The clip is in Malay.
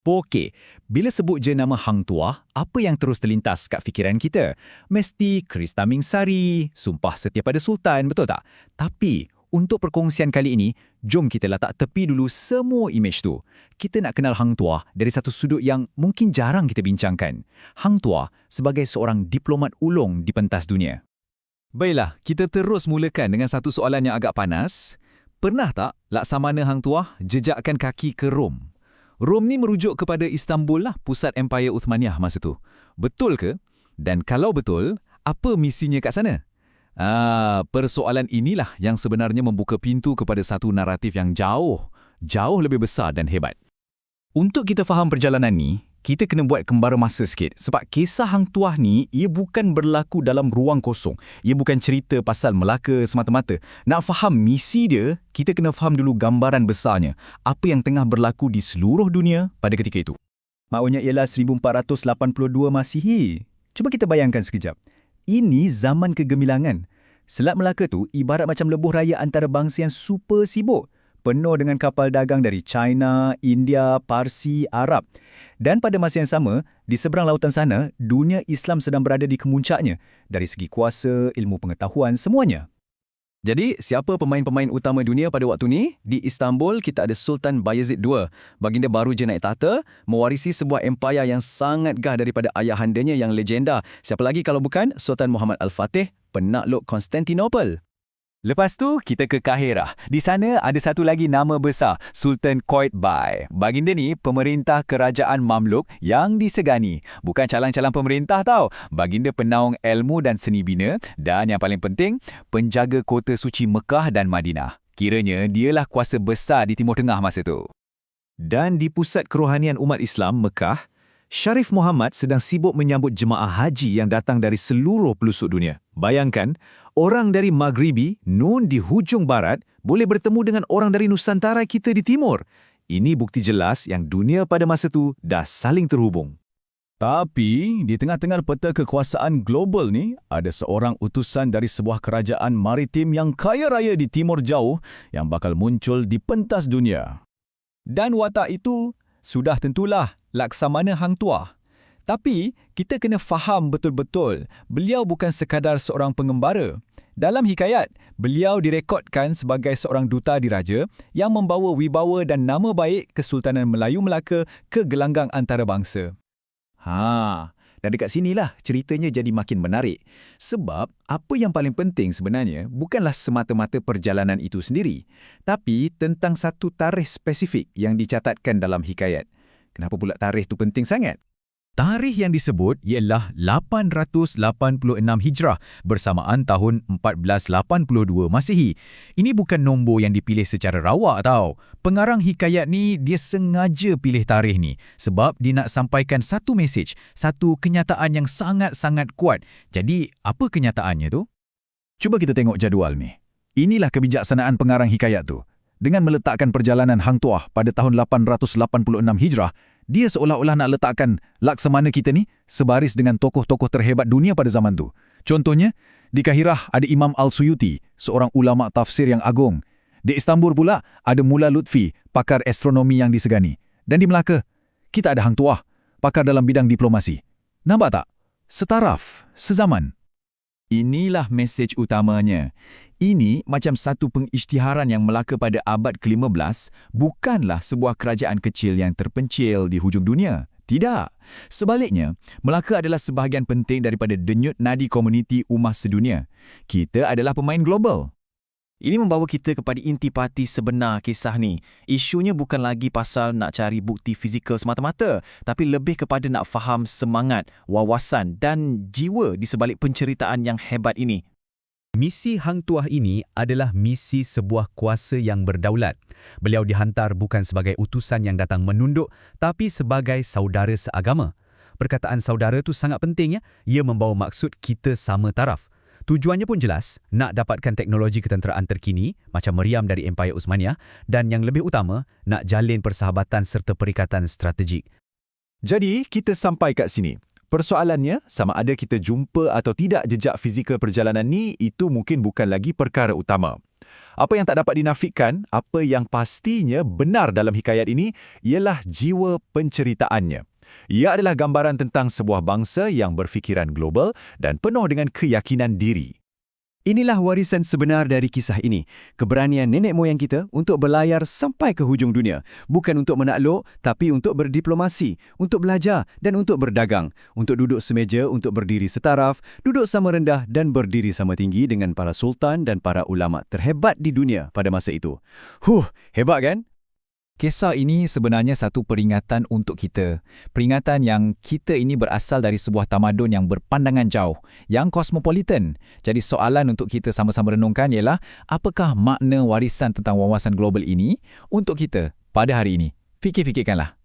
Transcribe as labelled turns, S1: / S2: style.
S1: Okey, bila sebut je nama Hang Tuah, apa yang terus terlintas kat fikiran kita? Mesti Keris Taming Sari, Sumpah Setia pada Sultan, betul tak? Tapi, untuk perkongsian kali ini, jom kita letak tepi dulu semua imej tu. Kita nak kenal Hang Tuah dari satu sudut yang mungkin jarang kita bincangkan. Hang Tuah sebagai seorang diplomat ulung di pentas dunia.
S2: Baiklah, kita terus mulakan dengan satu soalan yang agak panas. Pernah tak Laksamana Hang Tuah jejakkan kaki ke Rom? Rom ni merujuk kepada Istanbul lah, pusat Empire Uthmaniyah masa tu. Betul ke? Dan kalau betul, apa misinya kat sana? Ah, persoalan inilah yang sebenarnya membuka pintu kepada satu naratif yang jauh, jauh lebih besar dan hebat.
S1: Untuk kita faham perjalanan ni, kita kena buat kembara masa sikit sebab kisah Hang Tuah ni ia bukan berlaku dalam ruang kosong. Ia bukan cerita pasal Melaka semata-mata. Nak faham misi dia, kita kena faham dulu gambaran besarnya. Apa yang tengah berlaku di seluruh dunia pada ketika itu. Maksudnya ialah 1482 Masihi. Cuba kita bayangkan sekejap. Ini zaman kegemilangan. Selat Melaka tu ibarat macam lebuh raya antarabangsa yang super sibuk penuh dengan kapal dagang dari China, India, Parsi, Arab. Dan pada masa yang sama, di seberang lautan sana, dunia Islam sedang berada di kemuncaknya dari segi kuasa, ilmu pengetahuan, semuanya. Jadi, siapa pemain-pemain utama dunia pada waktu ni? Di Istanbul, kita ada Sultan Bayezid II. Baginda baru je naik tahta, mewarisi sebuah empayar yang sangat gah daripada ayahandanya yang legenda. Siapa lagi kalau bukan Sultan Muhammad Al-Fatih, penakluk Konstantinopel. Lepas tu, kita ke Kahirah. Di sana ada satu lagi nama besar, Sultan Qaitbay. Baginda ni pemerintah kerajaan Mamluk yang disegani. Bukan calang-calang pemerintah tau. Baginda penaung ilmu dan seni bina dan yang paling penting, penjaga kota suci Mekah dan Madinah. Kiranya dialah kuasa besar di Timur Tengah masa tu. Dan di pusat kerohanian umat Islam Mekah, Syarif Muhammad sedang sibuk menyambut jemaah haji yang datang dari seluruh pelosok dunia. Bayangkan, orang dari Maghribi, Nun di hujung barat, boleh bertemu dengan orang dari Nusantara kita di timur. Ini bukti jelas yang dunia pada masa itu dah saling terhubung.
S2: Tapi, di tengah-tengah peta kekuasaan global ni, ada seorang utusan dari sebuah kerajaan maritim yang kaya raya di timur jauh yang bakal muncul di pentas dunia. Dan watak itu sudah tentulah Laksamana Hang Tuah. Tapi, kita kena faham betul-betul, beliau bukan sekadar seorang pengembara. Dalam hikayat, beliau direkodkan sebagai seorang duta diraja yang membawa wibawa dan nama baik Kesultanan Melayu Melaka ke gelanggang antarabangsa.
S1: Ha, dan dekat sinilah ceritanya jadi makin menarik. Sebab apa yang paling penting sebenarnya bukanlah semata-mata perjalanan itu sendiri, tapi tentang satu tarikh spesifik yang dicatatkan dalam hikayat. Kenapa pula tarikh itu penting sangat? Tarikh yang disebut ialah 886 Hijrah bersamaan tahun 1482 Masihi. Ini bukan nombor yang dipilih secara rawak tau. Pengarang hikayat ni dia sengaja pilih tarikh ni sebab dia nak sampaikan satu mesej, satu kenyataan yang sangat-sangat kuat. Jadi, apa kenyataannya tu? Cuba kita tengok jadual ni. Inilah kebijaksanaan pengarang hikayat tu. Dengan meletakkan perjalanan Hang Tuah pada tahun 886 Hijrah, dia seolah-olah nak letakkan laksamana kita ni sebaris dengan tokoh-tokoh terhebat dunia pada zaman tu. Contohnya, di Kahirah ada Imam Al-Suyuti, seorang ulama tafsir yang agung. Di Istanbul pula ada Mula Lutfi, pakar astronomi yang disegani. Dan di Melaka, kita ada Hang Tuah, pakar dalam bidang diplomasi. Nampak tak? Setaraf, sezaman. Inilah mesej utamanya. Ini macam satu pengisytiharan yang Melaka pada abad ke-15 bukanlah sebuah kerajaan kecil yang terpencil di hujung dunia. Tidak. Sebaliknya, Melaka adalah sebahagian penting daripada denyut nadi komuniti umat sedunia. Kita adalah pemain global. Ini membawa kita kepada intipati sebenar kisah ni. Isunya bukan lagi pasal nak cari bukti fizikal semata-mata, tapi lebih kepada nak faham semangat, wawasan dan jiwa di sebalik penceritaan yang hebat ini.
S3: Misi Hang Tuah ini adalah misi sebuah kuasa yang berdaulat. Beliau dihantar bukan sebagai utusan yang datang menunduk, tapi sebagai saudara seagama. Perkataan saudara itu sangat penting ya. Ia membawa maksud kita sama taraf. Tujuannya pun jelas, nak dapatkan teknologi ketenteraan terkini macam meriam dari Empire Uthmaniyah dan yang lebih utama, nak jalin persahabatan serta perikatan strategik.
S1: Jadi, kita sampai kat sini.
S4: Persoalannya, sama ada kita jumpa atau tidak jejak fizikal perjalanan ni, itu mungkin bukan lagi perkara utama. Apa yang tak dapat dinafikan, apa yang pastinya benar dalam hikayat ini, ialah jiwa penceritaannya. Ia adalah gambaran tentang sebuah bangsa yang berfikiran global dan penuh dengan keyakinan diri.
S5: Inilah warisan sebenar dari kisah ini. Keberanian nenek moyang kita untuk berlayar sampai ke hujung dunia. Bukan untuk menakluk, tapi untuk berdiplomasi, untuk belajar dan untuk berdagang. Untuk duduk semeja, untuk berdiri setaraf, duduk sama rendah dan berdiri sama tinggi dengan para sultan dan para ulama terhebat di dunia pada masa itu. Huh, hebat kan?
S1: Kisah ini sebenarnya satu peringatan untuk kita. Peringatan yang kita ini berasal dari sebuah tamadun yang berpandangan jauh, yang kosmopolitan. Jadi soalan untuk kita sama-sama renungkan ialah apakah makna warisan tentang wawasan global ini untuk kita pada hari ini? Fikir-fikirkanlah.